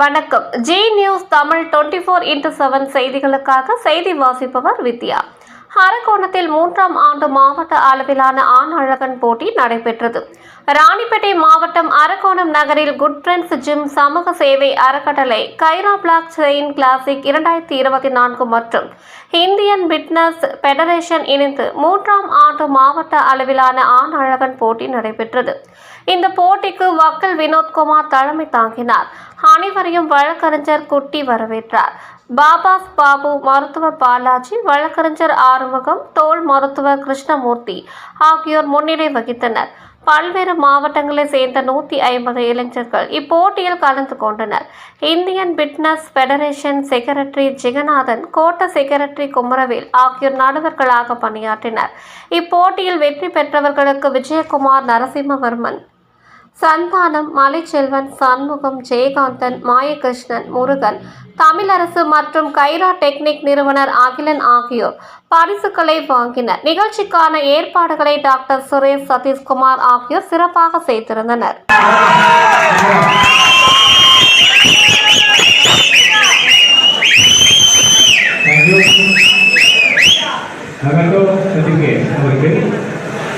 வணக்கம். Zee news Tamil twenty four into seven செய்திகளுக்காக செய்தி வாசிப்பவர் வித்யா. அரக்கோணத்தில் மூன்றாம் ஆண்டு மாவட்ட அளவிலான ஆண் அழகன் போட்டி நடைபெற்றது. ராணிப்பேட்டை மாவட்டம் அரக்கோணம் நகரில் குட் ஃப்ரெண்ட்ஸ் ஜிம் சமூக சேவை அறக்கட்டளை கைரா பிளாக் செயின் கிளாசிக் இரண்டாயிரத்தி இருபத்தி நான்கு மற்றும் இந்தியன் பிட்னஸ் ஃபெடரேஷன் இணைந்து மூன்றாம் ஆண்டு மாவட்ட அளவிலான ஆண் அழகன் போட்டி நடைபெற்றது. இந்த போட்டிக்கு வக்கல் வினோத்குமார் தலைமை தாங்கினார். அனைவரையும் வழக்கறிஞர் குட்டி வரவேற்றார். பாபாஸ் பாபு மருத்துவர் பாலாஜி வழக்கறிஞர் ஆறுமுகம் தோல் மருத்துவர் கிருஷ்ணமூர்த்தி ஆகியோர் முன்னிலை வகித்தனர். பல்வேறு மாவட்டங்களைச் சேர்ந்த நூற்றி ஐம்பது இளைஞர்கள் இப்போட்டியில் கலந்து கொண்டனர். Indian fitness federation secretary Jeganathan கோட்ட செக்ரட்டரி குமரவேல் ஆகியோர் நடுவர்களாக பணியாற்றினர். இப்போட்டியில் வெற்றி பெற்றவர்களுக்கு விஜயகுமார் நரசிம்மவர்மன் சந்தானம் மலைச்செல்வன் சண்முகம் ஜெயகாந்தன் மாயகிருஷ்ணன் முருகன் தமிழரசு மற்றும் கைரா டெக்னிக் நிறுவனர் அகிலன் ஆகியோர் பரிசுகளை வாங்கினர். நிகழ்ச்சிக்கான ஏற்பாடுகளை டாக்டர் சுரேஷ் சதீஷ்குமார் ஆகியோர் சிறப்பாக செய்திருந்தனர்.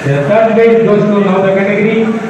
The third base goes to now the category